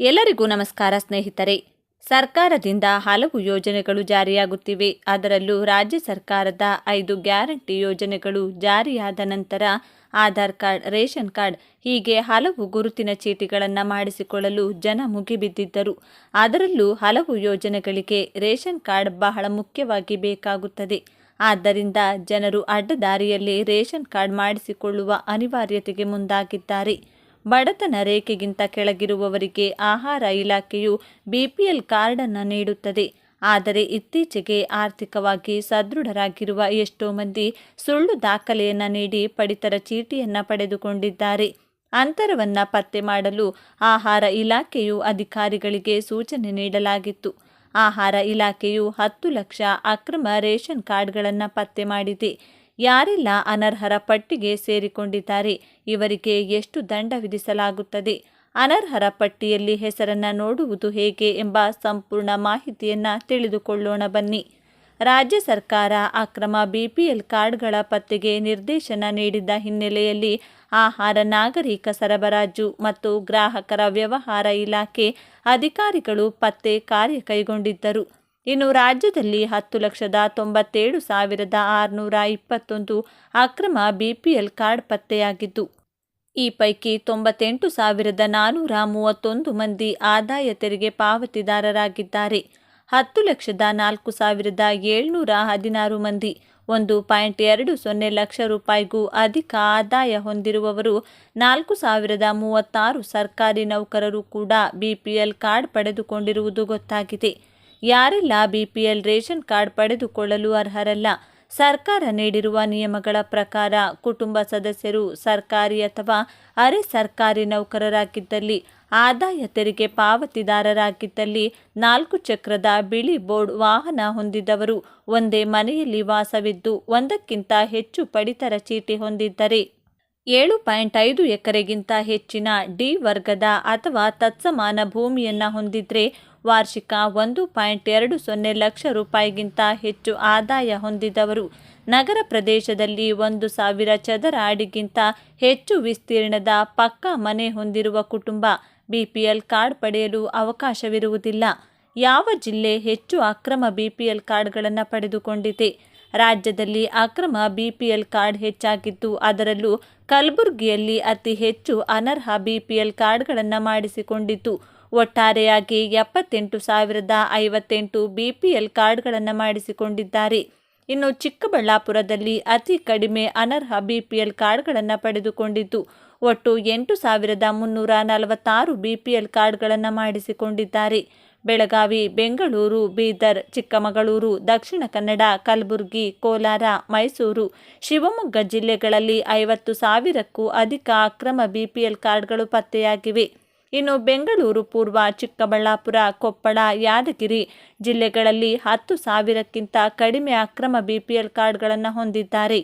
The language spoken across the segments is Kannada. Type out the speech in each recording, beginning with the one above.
ಎಲ್ಲರಿಗೂ ನಮಸ್ಕಾರ ಸ್ನೇಹಿತರೆ. ಸರ್ಕಾರದಿಂದ ಹಲವು ಯೋಜನೆಗಳು ಜಾರಿಯಾಗುತ್ತಿವೆ. ಅದರಲ್ಲೂ ರಾಜ್ಯ ಸರ್ಕಾರದ ಐದು ಗ್ಯಾರಂಟಿ ಯೋಜನೆಗಳು ಜಾರಿಯಾದ ನಂತರ ಆಧಾರ್ ಕಾರ್ಡ್, ರೇಷನ್ ಕಾರ್ಡ್ ಹೀಗೆ ಹಲವು ಗುರುತಿನ ಚೀಟಿಗಳನ್ನು ಮಾಡಿಸಿಕೊಳ್ಳಲು ಜನ ಮುಗಿಬಿದ್ದಿದ್ದರು. ಅದರಲ್ಲೂ ಹಲವು ಯೋಜನೆಗಳಿಗೆ ರೇಷನ್ ಕಾರ್ಡ್ ಬಹಳ ಮುಖ್ಯವಾಗಿ ಬೇಕಾಗುತ್ತದೆ. ಆದ್ದರಿಂದ ಜನರು ಅಡ್ಡದಾರಿಯಲ್ಲಿ ರೇಷನ್ ಕಾರ್ಡ್ ಮಾಡಿಸಿಕೊಳ್ಳುವ ಅನಿವಾರ್ಯತೆಗೆ ಮುಂದಾಗಿದ್ದಾರೆ. ಬಡತನ ರೇಖೆಗಿಂತ ಕೆಳಗಿರುವವರಿಗೆ ಆಹಾರ ಇಲಾಖೆಯು ಬಿಪಿಎಲ್ ಕಾರ್ಡನ್ನು ನೀಡುತ್ತದೆ. ಆದರೆ ಇತ್ತೀಚೆಗೆ ಆರ್ಥಿಕವಾಗಿ ಸದೃಢರಾಗಿರುವ ಎಷ್ಟೋ ಮಂದಿ ಸುಳ್ಳು ದಾಖಲೆಯನ್ನು ನೀಡಿ ಪಡಿತರ ಚೀಟಿಯನ್ನು ಪಡೆದುಕೊಂಡಿದ್ದಾರೆ. ಅಂತರವನ್ನು ಪತ್ತೆ ಮಾಡಲು ಆಹಾರ ಇಲಾಖೆಯು ಅಧಿಕಾರಿಗಳಿಗೆ ಸೂಚನೆ ನೀಡಲಾಗಿತ್ತು. ಆಹಾರ ಇಲಾಖೆಯು ಹತ್ತು ಲಕ್ಷ ಅಕ್ರಮ ರೇಷನ್ ಕಾರ್ಡ್ಗಳನ್ನು ಪತ್ತೆ ಮಾಡಿದೆ. ಯಾರೆಲ್ಲ ಅನರ್ಹರ ಪಟ್ಟಿಗೆ ಸೇರಿಕೊಂಡಿದ್ದಾರೆ, ಇವರಿಗೆ ಎಷ್ಟು ದಂಡ ವಿಧಿಸಲಾಗುತ್ತದೆ? ಅನರ್ಹರ ಪಟ್ಟಿಯಲ್ಲಿ ಹೆಸರನ್ನು ನೋಡುವುದು ಹೇಗೆ ಎಂಬ ಸಂಪೂರ್ಣ ಮಾಹಿತಿಯನ್ನು ತಿಳಿದುಕೊಳ್ಳೋಣ ಬನ್ನಿ. ರಾಜ್ಯ ಸರ್ಕಾರ ಅಕ್ರಮ ಬಿಪಿಎಲ್ ಕಾರ್ಡ್ಗಳ ಪತ್ತೆಗೆ ನಿರ್ದೇಶನ ನೀಡಿದ್ದ ಹಿನ್ನೆಲೆಯಲ್ಲಿ ಆಹಾರ, ನಾಗರಿಕ ಸರಬರಾಜು ಮತ್ತು ಗ್ರಾಹಕರ ವ್ಯವಹಾರ ಇಲಾಖೆ ಅಧಿಕಾರಿಗಳು ಪತ್ತೆ ಕಾರ್ಯ ಕೈಗೊಂಡಿದ್ದರು ಇನ್ನು ರಾಜ್ಯದಲ್ಲಿ ಹತ್ತು ಲಕ್ಷದ ತೊಂಬತ್ತೇಳು ಸಾವಿರದ ಆರುನೂರ ಇಪ್ಪತ್ತೊಂದು ಅಕ್ರಮ ಬಿಪಿಎಲ್ ಕಾರ್ಡ್ ಪತ್ತೆಯಾಗಿದ್ದು, ಈ ಪೈಕಿ ತೊಂಬತ್ತೆಂಟು ಸಾವಿರದ ನಾನ್ನೂರ ಮೂವತ್ತೊಂದು ಮಂದಿ ಆದಾಯ ತೆರಿಗೆ ಪಾವತಿದಾರರಾಗಿದ್ದಾರೆ. ಹತ್ತು ಲಕ್ಷದ ನಾಲ್ಕು ಸಾವಿರದ ಏಳ್ನೂರ ಹದಿನಾರು ಮಂದಿ, ಒಂದು ಪಾಯಿಂಟ್ ಎರಡು ಸೊನ್ನೆ ಲಕ್ಷ ರೂಪಾಯಿಗೂ ಅಧಿಕ ಆದಾಯ ಹೊಂದಿರುವವರು ನಾಲ್ಕು ಸಾವಿರದ ಮೂವತ್ತಾರು ಸರ್ಕಾರಿ ನೌಕರರು ಕೂಡ ಬಿಪಿಎಲ್ ಕಾರ್ಡ್ ಪಡೆದುಕೊಂಡಿರುವುದು ಗೊತ್ತಾಗಿದೆ. ಯಾರೆಲ್ಲ ಬಿಪಿಎಲ್ ರೇಷನ್ ಕಾರ್ಡ್ ಪಡೆದುಕೊಳ್ಳಲು ಅರ್ಹರಲ್ಲ? ಸರ್ಕಾರ ನೀಡಿರುವ ನಿಯಮಗಳ ಪ್ರಕಾರ ಕುಟುಂಬ ಸದಸ್ಯರು ಸರ್ಕಾರಿ ಅಥವಾ ಅರೆ ಸರ್ಕಾರಿ ನೌಕರರಾಗಿದ್ದಲ್ಲಿ, ಆದಾಯ ತೆರಿಗೆ ಪಾವತಿದಾರರಾಗಿದ್ದಲ್ಲಿ ನಾಲ್ಕು ಚಕ್ರದ ಬಿಳಿ ಬೋರ್ಡ್ ವಾಹನ ಹೊಂದಿದವರು, ಒಂದೇ ಮನೆಯಲ್ಲಿ ವಾಸವಿದ್ದು ಒಂದಕ್ಕಿಂತ ಹೆಚ್ಚು ಪಡಿತರ ಚೀಟಿ ಹೊಂದಿದ್ದರೆ ಏಳು ಪಾಯಿಂಟ್ ಐದು ಎಕರೆಗಿಂತ ಹೆಚ್ಚಿನ ಡಿ ವರ್ಗದ ಅಥವಾ ತತ್ಸಮಾನ ಭೂಮಿಯನ್ನು ಹೊಂದಿದ್ರೆ ವಾರ್ಷಿಕ ಒಂದು ಪಾಯಿಂಟ್ ಎರಡು ಸೊನ್ನೆ ಲಕ್ಷ ರೂಪಾಯಿಗಿಂತ ಹೆಚ್ಚು ಆದಾಯ ಹೊಂದಿದವರು. ನಗರ ಪ್ರದೇಶದಲ್ಲಿ ಒಂದು ಸಾವಿರ ಚದರ ಅಡಿಗಿಂತ ಹೆಚ್ಚು ವಿಸ್ತೀರ್ಣದ ಪಕ್ಕಾ ಮನೆ ಹೊಂದಿರುವ ಕುಟುಂಬ ಬಿಪಿಎಲ್ ಕಾರ್ಡ್ ಪಡೆಯಲು ಅವಕಾಶವಿರುವುದಿಲ್ಲ. ಯಾವ ಜಿಲ್ಲೆ ಹೆಚ್ಚು ಅಕ್ರಮ ಬಿಪಿಎಲ್ ಕಾರ್ಡ್ಗಳನ್ನು ಪಡೆದುಕೊಂಡಿದೆ? ರಾಜ್ಯದಲ್ಲಿ ಅಕ್ರಮ ಬಿಪಿಎಲ್ ಕಾರ್ಡ್ ಹೆಚ್ಚಾಗಿದ್ದು ಅದರಲ್ಲೂ ಕಲಬುರಗಿಯಲ್ಲಿ ಅತಿ ಹೆಚ್ಚು ಅನರ್ಹ ಬಿಪಿಎಲ್ ಕಾರ್ಡ್ಗಳನ್ನು ಮಾಡಿಸಿಕೊಂಡಿತ್ತು. ಒಟ್ಟಾರೆಯಾಗಿ ಎಪ್ಪತ್ತೆಂಟು ಸಾವಿರದ ಐವತ್ತೆಂಟು ಬಿಪಿಎಲ್ ಕಾರ್ಡ್ಗಳನ್ನು ಮಾಡಿಸಿಕೊಂಡಿದ್ದಾರೆ. ಇನ್ನು ಚಿಕ್ಕಬಳ್ಳಾಪುರದಲ್ಲಿ ಅತಿ ಕಡಿಮೆ ಅನರ್ಹ ಬಿಪಿಎಲ್ ಕಾರ್ಡ್ಗಳನ್ನು ಪಡೆದುಕೊಂಡಿದ್ದು ಒಟ್ಟು ಎಂಟು ಸಾವಿರದ ಮುನ್ನೂರ ನಲವತ್ತಾರು ಬಿಪಿಎಲ್ ಕಾರ್ಡ್ಗಳನ್ನು ಮಾಡಿಸಿಕೊಂಡಿದ್ದಾರೆ. ಬೆಳಗಾವಿ, ಬೆಂಗಳೂರು, ಬೀದರ್, ಚಿಕ್ಕಮಗಳೂರು, ದಕ್ಷಿಣ ಕನ್ನಡ, ಕಲಬುರಗಿ, ಕೋಲಾರ, ಮೈಸೂರು, ಶಿವಮೊಗ್ಗ ಜಿಲ್ಲೆಗಳಲ್ಲಿ ಐವತ್ತು ಸಾವಿರಕ್ಕೂ ಅಧಿಕ ಅಕ್ರಮ ಬಿಪಿಎಲ್ ಕಾರ್ಡ್ಗಳು ಪತ್ತೆಯಾಗಿವೆ. ಇನ್ನು ಬೆಂಗಳೂರು, ಪೂರ್ವ ಚಿಕ್ಕಬಳ್ಳಾಪುರ, ಕೊಪ್ಪಳ, ಯಾದಗಿರಿ ಜಿಲ್ಲೆಗಳಲ್ಲಿ ಹತ್ತು ಸಾವಿರಕ್ಕಿಂತ ಕಡಿಮೆ ಅಕ್ರಮ ಬಿಪಿಎಲ್ ಕಾರ್ಡ್ಗಳನ್ನು ಹೊಂದಿದ್ದಾರೆ.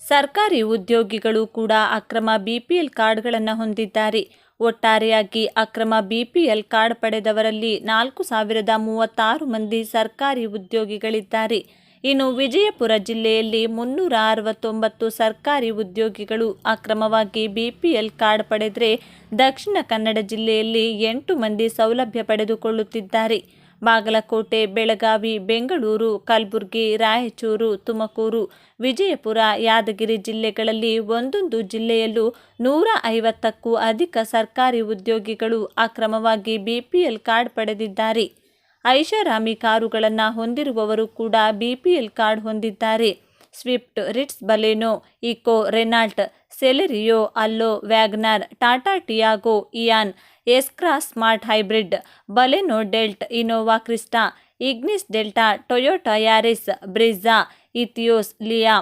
ಸರ್ಕಾರಿ ಉದ್ಯೋಗಿಗಳು ಕೂಡ ಅಕ್ರಮ ಬಿಪಿಎಲ್ ಕಾರ್ಡ್ಗಳನ್ನು ಹೊಂದಿದ್ದಾರೆ. ಒಟ್ಟಾರೆಯಾಗಿ ಅಕ್ರಮ ಬಿಪಿಎಲ್ ಕಾರ್ಡ್ ಪಡೆದವರಲ್ಲಿ ನಾಲ್ಕು ಸಾವಿರದ ಮೂವತ್ತಾರು ಮಂದಿ ಸರ್ಕಾರಿ ಉದ್ಯೋಗಿಗಳಿದ್ದಾರೆ. ಇನ್ನು ವಿಜಯಪುರ ಜಿಲ್ಲೆಯಲ್ಲಿ ಮುನ್ನೂರ ಅರವತ್ತೊಂಬತ್ತು ಸರ್ಕಾರಿ ಉದ್ಯೋಗಿಗಳು ಅಕ್ರಮವಾಗಿ ಬಿಪಿಎಲ್ ಕಾರ್ಡ್ ಪಡೆದರೆ ದಕ್ಷಿಣ ಕನ್ನಡ ಜಿಲ್ಲೆಯಲ್ಲಿ ಎಂಟು ಮಂದಿ ಸೌಲಭ್ಯ ಪಡೆದುಕೊಳ್ಳುತ್ತಿದ್ದಾರೆ. ಬಾಗಲಕೋಟೆ, ಬೆಳಗಾವಿ, ಬೆಂಗಳೂರು, ಕಲಬುರಗಿ, ರಾಯಚೂರು, ತುಮಕೂರು, ವಿಜಯಪುರ, ಯಾದಗಿರಿ ಜಿಲ್ಲೆಗಳಲ್ಲಿ ಒಂದೊಂದು ಜಿಲ್ಲೆಯಲ್ಲೂ ನೂರ ಐವತ್ತಕ್ಕೂ ಅಧಿಕ ಸರ್ಕಾರಿ ಉದ್ಯೋಗಿಗಳು ಅಕ್ರಮವಾಗಿ ಬಿಪಿಎಲ್ ಕಾರ್ಡ್ ಪಡೆದಿದ್ದಾರೆ. ಐಷಾರಾಮಿ ಕಾರುಗಳನ್ನು ಹೊಂದಿರುವವರು ಕೂಡ ಬಿಪಿಎಲ್ ಕಾರ್ಡ್ ಹೊಂದಿದ್ದಾರೆ. Swift, Ritz, Baleno, Eeco, Renault, Celerio, Alto, Wagon R, Tata, Tiago, Eon S Cross smart hybrid, Baleno Delta, Innova Crysta, Ignis Delta, Toyota Yaris Brezza Etios, Liva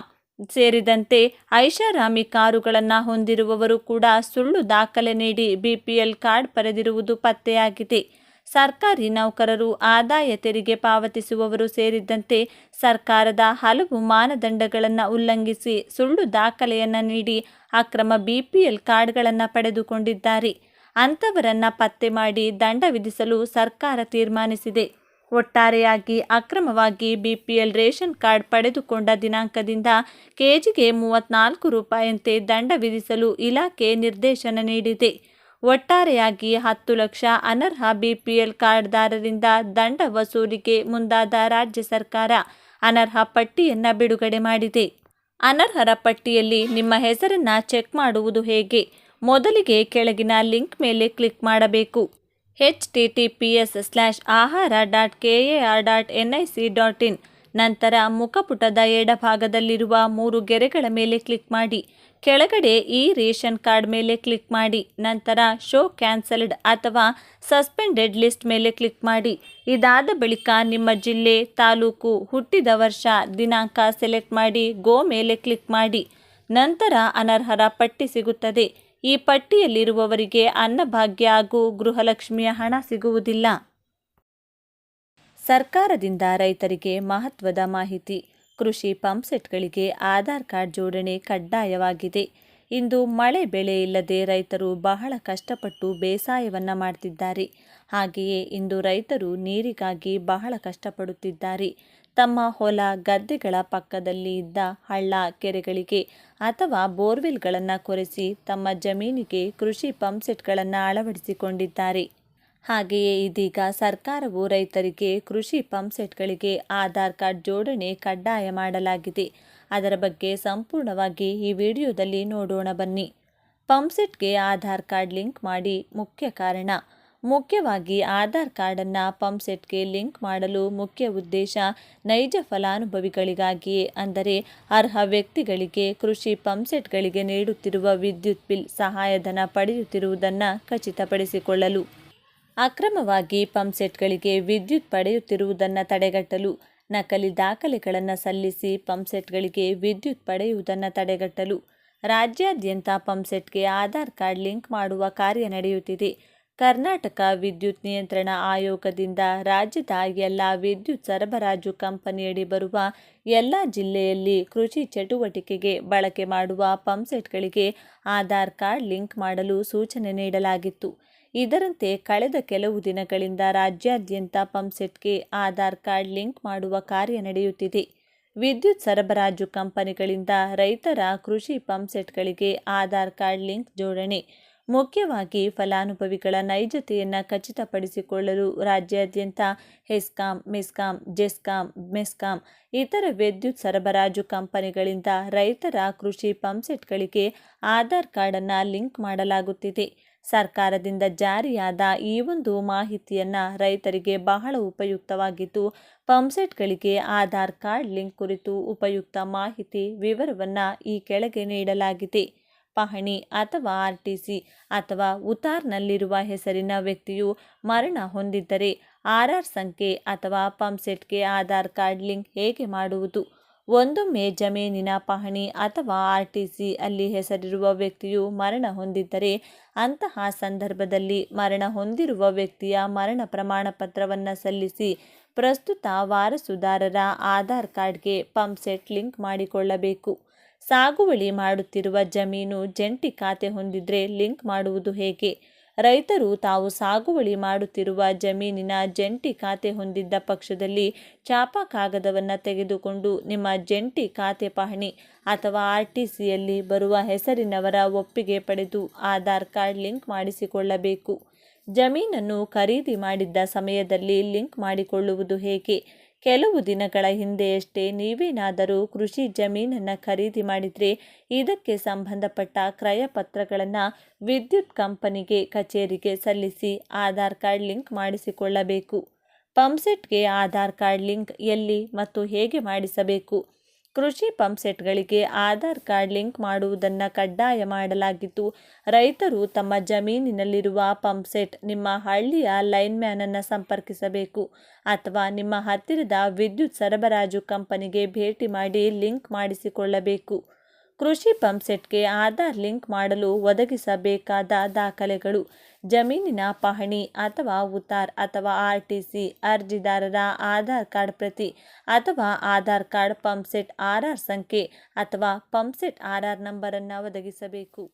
ಸೇರಿದಂತೆ ಐಷಾರಾಮಿ ಕಾರುಗಳನ್ನು ಹೊಂದಿರುವವರು ಕೂಡ ಸುಳ್ಳು ದಾಖಲೆ ನೀಡಿ ಬಿಪಿಎಲ್ ಕಾರ್ಡ್ ಪಡೆದಿರುವುದು ಪತ್ತೆಯಾಗಿದೆ. ಸರ್ಕಾರಿ ನೌಕರರು ಆದಾಯ ತೆರಿಗೆ ಪಾವತಿಸುವವರು ಸೇರಿದಂತೆ ಸರ್ಕಾರದ ಹಲವು ಮಾನದಂಡಗಳನ್ನು ಉಲ್ಲಂಘಿಸಿ ಸುಳ್ಳು ದಾಖಲೆಯನ್ನು ನೀಡಿ ಅಕ್ರಮ ಬಿಪಿಎಲ್ ಕಾರ್ಡ್ಗಳನ್ನು ಪಡೆದುಕೊಂಡಿದ್ದಾರೆ. ಅಂಥವರನ್ನು ಪತ್ತೆ ಮಾಡಿ ದಂಡ ವಿಧಿಸಲು ಸರ್ಕಾರ ತೀರ್ಮಾನಿಸಿದೆ. ಒಟ್ಟಾರೆಯಾಗಿ ಅಕ್ರಮವಾಗಿ ಬಿಪಿಎಲ್ ರೇಷನ್ ಕಾರ್ಡ್ ಪಡೆದುಕೊಂಡ ದಿನಾಂಕದಿಂದ ಕೆಜಿಗೆ ಮೂವತ್ನಾಲ್ಕು ರೂಪಾಯಿಯಂತೆ ದಂಡ ವಿಧಿಸಲು ಇಲಾಖೆ ನಿರ್ದೇಶನ ನೀಡಿದೆ. ಒಟ್ಟಾರೆಯಾಗಿ ಹತ್ತು ಲಕ್ಷ ಅನರ್ಹ ಬಿಪಿಎಲ್ ಕಾರ್ಡ್ದಾರರಿಂದ ದಂಡ ವಸೂಲಿಗೆ ಮುಂದಾದ ರಾಜ್ಯ ಸರ್ಕಾರ ಅನರ್ಹ ಪಟ್ಟಿಯನ್ನು ಬಿಡುಗಡೆ ಮಾಡಿದೆ. ಅನರ್ಹರ ಪಟ್ಟಿಯಲ್ಲಿ ನಿಮ್ಮ ಹೆಸರನ್ನು ಚೆಕ್ ಮಾಡುವುದು ಹೇಗೆ? ಮೊದಲಿಗೆ ಕೆಳಗಿನ ಲಿಂಕ್ ಮೇಲೆ ಕ್ಲಿಕ್ ಮಾಡಬೇಕು. H T T P S slash Ahara dot K A R dot N I C dot in. ನಂತರ ಮುಖಪುಟದ ಎಡಭಾಗದಲ್ಲಿರುವ ಮೂರು ಗೆರೆಗಳ ಮೇಲೆ ಕ್ಲಿಕ್ ಮಾಡಿ. ಕೆಳಗಡೆ ಈ ರೇಷನ್ ಕಾರ್ಡ್ ಮೇಲೆ ಕ್ಲಿಕ್ ಮಾಡಿ. ನಂತರ ಶೋ ಕ್ಯಾನ್ಸಲ್ಡ್ ಅಥವಾ ಸಸ್ಪೆಂಡೆಡ್ ಲಿಸ್ಟ್ ಮೇಲೆ ಕ್ಲಿಕ್ ಮಾಡಿ. ಇದಾದ ಬಳಿಕ ನಿಮ್ಮ ಜಿಲ್ಲೆ, ತಾಲೂಕು, ಹುಟ್ಟಿದ ವರ್ಷ, ದಿನಾಂಕ ಸೆಲೆಕ್ಟ್ ಮಾಡಿ, ಗೋ ಮೇಲೆ ಕ್ಲಿಕ್ ಮಾಡಿ. ನಂತರ ಅನರ್ಹರ ಪಟ್ಟಿ ಸಿಗುತ್ತದೆ. ಈ ಪಟ್ಟಿಯಲ್ಲಿರುವವರಿಗೆ ಅನ್ನಭಾಗ್ಯ ಹಾಗೂ ಗೃಹಲಕ್ಷ್ಮಿಯ ಹಣ ಸಿಗುವುದಿಲ್ಲ. ಸರ್ಕಾರದಿಂದ ರೈತರಿಗೆ ಮಹತ್ವದ ಮಾಹಿತಿ. ಕೃಷಿ ಪಂಪ್ಸೆಟ್ಗಳಿಗೆ ಆಧಾರ್ ಕಾರ್ಡ್ ಜೋಡಣೆ ಕಡ್ಡಾಯವಾಗಿದೆ. ಇಂದು ಮಳೆ ಬೆಳೆ ಇಲ್ಲದೆ ರೈತರು ಬಹಳ ಕಷ್ಟಪಟ್ಟು ಬೇಸಾಯವನ್ನು ಮಾಡ್ತಿದ್ದಾರೆ. ಹಾಗೆಯೇ ಇಂದು ರೈತರು ನೀರಿಗಾಗಿ ಬಹಳ ಕಷ್ಟಪಡುತ್ತಿದ್ದಾರೆ. ತಮ್ಮ ಹೊಲ, ಗದ್ದೆಗಳ ಪಕ್ಕದಲ್ಲಿ ಇದ್ದ ಹಳ್ಳ ಕೆರೆಗಳಿಗೆ ಅಥವಾ ಬೋರ್ವೆಲ್ಗಳನ್ನು ಕೊರೆಸಿ ತಮ್ಮ ಜಮೀನಿಗೆ ಕೃಷಿ ಪಂಪ್ಸೆಟ್ಗಳನ್ನು ಅಳವಡಿಸಿಕೊಂಡಿದ್ದಾರೆ. ಹಾಗೆಯೇ ಇದೀಗ ಸರ್ಕಾರವು ರೈತರಿಗೆ ಕೃಷಿ ಪಂಪ್ಸೆಟ್ಗಳಿಗೆ ಆಧಾರ್ ಕಾರ್ಡ್ ಜೋಡಣೆ ಕಡ್ಡಾಯ ಮಾಡಲಾಗಿದೆ. ಅದರ ಬಗ್ಗೆ ಸಂಪೂರ್ಣವಾಗಿ ಈ ವಿಡಿಯೋದಲ್ಲಿ ನೋಡೋಣ ಬನ್ನಿ. ಪಂಪ್ಸೆಟ್ಗೆ ಆಧಾರ್ ಕಾರ್ಡ್ ಲಿಂಕ್ ಮಾಡಿ ಮುಖ್ಯ ಕಾರಣ ಮುಖ್ಯವಾಗಿ ಆಧಾರ್ ಕಾರ್ಡನ್ನು ಪಂಪ್ಸೆಟ್ಗೆ ಲಿಂಕ್ ಮಾಡಲು ಮುಖ್ಯ ಉದ್ದೇಶ ನೈಜ ಫಲಾನುಭವಿಗಳಿಗಾಗಿಯೇ ಅಂದರೆ ಅರ್ಹ ವ್ಯಕ್ತಿಗಳಿಗೆ ಕೃಷಿ ಪಂಪ್ಸೆಟ್ಗಳಿಗೆ ನೀಡುತ್ತಿರುವ ವಿದ್ಯುತ್ ಬಿಲ್ ಸಹಾಯಧನ ಪಡೆಯುತ್ತಿರುವುದನ್ನು ಖಚಿತಪಡಿಸಿಕೊಳ್ಳಲು. ಅಕ್ರಮವಾಗಿ ಪಂಪ್ಸೆಟ್ಗಳಿಗೆ ವಿದ್ಯುತ್ ಪಡೆಯುತ್ತಿರುವುದನ್ನು ತಡೆಗಟ್ಟಲು, ನಕಲಿ ದಾಖಲೆಗಳನ್ನು ಸಲ್ಲಿಸಿ ಪಂಪ್ಸೆಟ್ಗಳಿಗೆ ವಿದ್ಯುತ್ ಪಡೆಯುವುದನ್ನು ತಡೆಗಟ್ಟಲು, ರಾಜ್ಯಾದ್ಯಂತ ಪಂಪ್ಸೆಟ್ಗೆ ಆಧಾರ್ ಕಾರ್ಡ್ ಲಿಂಕ್ ಮಾಡುವ ಕಾರ್ಯ ನಡೆಯುತ್ತಿದೆ. ಕರ್ನಾಟಕ ವಿದ್ಯುತ್ ನಿಯಂತ್ರಣ ಆಯೋಗದಿಂದ ರಾಜ್ಯದ ಎಲ್ಲ ವಿದ್ಯುತ್ ಸರಬರಾಜು ಕಂಪನಿಯಡಿ ಬರುವ ಎಲ್ಲ ಜಿಲ್ಲೆಯಲ್ಲಿ ಕೃಷಿ ಚಟುವಟಿಕೆಗೆ ಬಳಕೆ ಮಾಡುವ ಪಂಪ್ಸೆಟ್ಗಳಿಗೆ ಆಧಾರ್ ಕಾರ್ಡ್ ಲಿಂಕ್ ಮಾಡಲು ಸೂಚನೆ ನೀಡಲಾಗಿತ್ತು. ಇದರಂತೆ ಕಳೆದ ಕೆಲವು ದಿನಗಳಿಂದ ರಾಜ್ಯಾದ್ಯಂತ ಪಂಪ್ಸೆಟ್ಗೆ ಆಧಾರ್ ಕಾರ್ಡ್ ಲಿಂಕ್ ಮಾಡುವ ಕಾರ್ಯ ನಡೆಯುತ್ತಿದೆ. ವಿದ್ಯುತ್ ಸರಬರಾಜು ಕಂಪನಿಗಳಿಂದ ರೈತರ ಕೃಷಿ ಪಂಪ್ಸೆಟ್ಗಳಿಗೆ ಆಧಾರ್ ಕಾರ್ಡ್ ಲಿಂಕ್ ಜೋಡಣೆ ಮುಖ್ಯವಾಗಿ ಫಲಾನುಭವಿಗಳ ನೈಜತೆಯನ್ನು ಖಚಿತಪಡಿಸಿಕೊಳ್ಳಲು ರಾಜ್ಯಾದ್ಯಂತ ಹೆಸ್ಕಾಂ, ಮೆಸ್ಕಾಂ, ಜೆಸ್ಕಾಂ, ಮೆಸ್ಕಾಂ ಇತರ ವಿದ್ಯುತ್ ಸರಬರಾಜು ಕಂಪನಿಗಳಿಂದ ರೈತರ ಕೃಷಿ ಪಂಪ್ಸೆಟ್ಗಳಿಗೆ ಆಧಾರ್ ಕಾರ್ಡನ್ನು ಲಿಂಕ್ ಮಾಡಲಾಗುತ್ತಿದೆ. ಸರ್ಕಾರದಿಂದ ಜಾರಿಯಾದ ಈ ಒಂದು ಮಾಹಿತಿಯನ್ನು ರೈತರಿಗೆ ಬಹಳ ಉಪಯುಕ್ತವಾಗಿದ್ದು ಪಂಪ್ಸೆಟ್ಗಳಿಗೆ ಆಧಾರ್ ಕಾರ್ಡ್ ಲಿಂಕ್ ಕುರಿತು ಉಪಯುಕ್ತ ಮಾಹಿತಿ ವಿವರವನ್ನು ಈ ಕೆಳಗೆ ನೀಡಲಾಗಿದೆ. ಪಹಣಿ ಅಥವಾ ಆರ್ ಟಿ ಸಿ ಅಥವಾ ಉತಾರ್ನಲ್ಲಿರುವ ಹೆಸರಿನ ವ್ಯಕ್ತಿಯು ಮರಣ ಹೊಂದಿದ್ದರೆ ಆರ್ ಆರ್ ಸಂಖ್ಯೆ ಅಥವಾ ಪಂಪ್ಸೆಟ್ಗೆ ಆಧಾರ್ ಕಾರ್ಡ್ ಲಿಂಕ್ ಹೇಗೆ ಮಾಡುವುದು? ಒಂದೊಮ್ಮೆ ಜಮೀನಿನ ಪಹಣಿ ಅಥವಾ ಆರ್ ಟಿ ಸಿ ಅಲ್ಲಿ ಹೆಸರಿರುವ ವ್ಯಕ್ತಿಯು ಮರಣ ಹೊಂದಿದ್ದರೆ ಅಂತಹ ಸಂದರ್ಭದಲ್ಲಿ ಮರಣ ಹೊಂದಿರುವ ವ್ಯಕ್ತಿಯ ಮರಣ ಪ್ರಮಾಣ ಪತ್ರವನ್ನು ಸಲ್ಲಿಸಿ ಪ್ರಸ್ತುತ ವಾರಸುದಾರರ ಆಧಾರ್ ಕಾರ್ಡ್ಗೆ ಪಂಪ್ಸೆಟ್ ಲಿಂಕ್ ಮಾಡಿಕೊಳ್ಳಬೇಕು. ಸಾಗುವಳಿ ಮಾಡುತ್ತಿರುವ ಜಮೀನು ಜಂಟಿ ಖಾತೆ ಹೊಂದಿದ್ರೆ ಲಿಂಕ್ ಮಾಡುವುದು ಹೇಗೆ? ರೈತರು ತಾವು ಸಾಗುವಳಿ ಮಾಡುತ್ತಿರುವ ಜಮೀನಿನ ಜಂಟಿ ಖಾತೆ ಹೊಂದಿದ್ದ ಪಕ್ಷದಲ್ಲಿ ಚಾಪಾ ಕಾಗದವನ್ನು ತೆಗೆದುಕೊಂಡು ನಿಮ್ಮ ಜಂಟಿ ಖಾತೆ ಪಹಣಿ ಅಥವಾ ಆರ್ ಟಿ ಸಿಯಲ್ಲಿ ಬರುವ ಹೆಸರಿನವರ ಒಪ್ಪಿಗೆ ಪಡೆದು ಆಧಾರ್ ಕಾರ್ಡ್ ಲಿಂಕ್ ಮಾಡಿಸಿಕೊಳ್ಳಬೇಕು. ಜಮೀನನ್ನು ಖರೀದಿ ಮಾಡಿದ್ದ ಸಮಯದಲ್ಲಿ ಲಿಂಕ್ ಮಾಡಿಕೊಳ್ಳುವುದು ಹೇಗೆ? ಕೆಲವು ದಿನಗಳ ಹಿಂದೆಯಷ್ಟೇ ನೀವೇನಾದರೂ ಕೃಷಿ ಜಮೀನನ್ನು ಖರೀದಿ ಮಾಡಿದರೆ ಇದಕ್ಕೆ ಸಂಬಂಧಪಟ್ಟ ಕ್ರಯ ಪತ್ರಗಳನ್ನು ವಿದ್ಯುತ್ ಕಂಪನಿಗೆ, ಕಚೇರಿಗೆ ಸಲ್ಲಿಸಿ ಆಧಾರ್ ಕಾರ್ಡ್ ಲಿಂಕ್ ಮಾಡಿಸಿಕೊಳ್ಳಬೇಕು. ಪಂಪ್ಸೆಟ್ಗೆ ಆಧಾರ್ ಕಾರ್ಡ್ ಲಿಂಕ್ ಎಲ್ಲಿ ಮತ್ತು ಹೇಗೆ ಮಾಡಿಸಬೇಕು? ಕೃಷಿ ಪಂಪ್ಸೆಟ್ಗಳಿಗೆ ಆಧಾರ್ ಕಾರ್ಡ್ ಲಿಂಕ್ ಮಾಡುವುದನ್ನು ಕಡ್ಡಾಯ ಮಾಡಲಾಗಿತ್ತು. ರೈತರು ತಮ್ಮ ಜಮೀನಿನಲ್ಲಿರುವ ಪಂಪ್ಸೆಟ್ ನಿಮ್ಮ ಹಳ್ಳಿಯ ಲೈನ್ಮ್ಯಾನನ್ನು ಸಂಪರ್ಕಿಸಬೇಕು ಅಥವಾ ನಿಮ್ಮ ಹತ್ತಿರದ ವಿದ್ಯುತ್ ಸರಬರಾಜು ಕಂಪನಿಗೆ ಭೇಟಿ ಮಾಡಿ ಲಿಂಕ್ ಮಾಡಿಸಿಕೊಳ್ಳಬೇಕು. ಕೃಷಿ ಪಂಪ್ಸೆಟ್ಗೆ ಆಧಾರ್ ಲಿಂಕ್ ಮಾಡಲು ಒದಗಿಸಬೇಕಾದ ದಾಖಲೆಗಳು, ಜಮೀನಿನ ಪಹಣಿ ಅಥವಾ ಉತಾರ್ ಅಥವಾ ಆರ್ ಟಿ ಸಿ ಅರ್ಜಿದಾರರ ಆಧಾರ್ ಕಾರ್ಡ್ ಪ್ರತಿ ಅಥವಾ Aadhaar card pumpset R R ಸಂಖ್ಯೆ ಅಥವಾ ಪಂಪ್ಸೆಟ್ ಆರ್ ಆರ್ ನಂಬರನ್ನು ಒದಗಿಸಬೇಕು.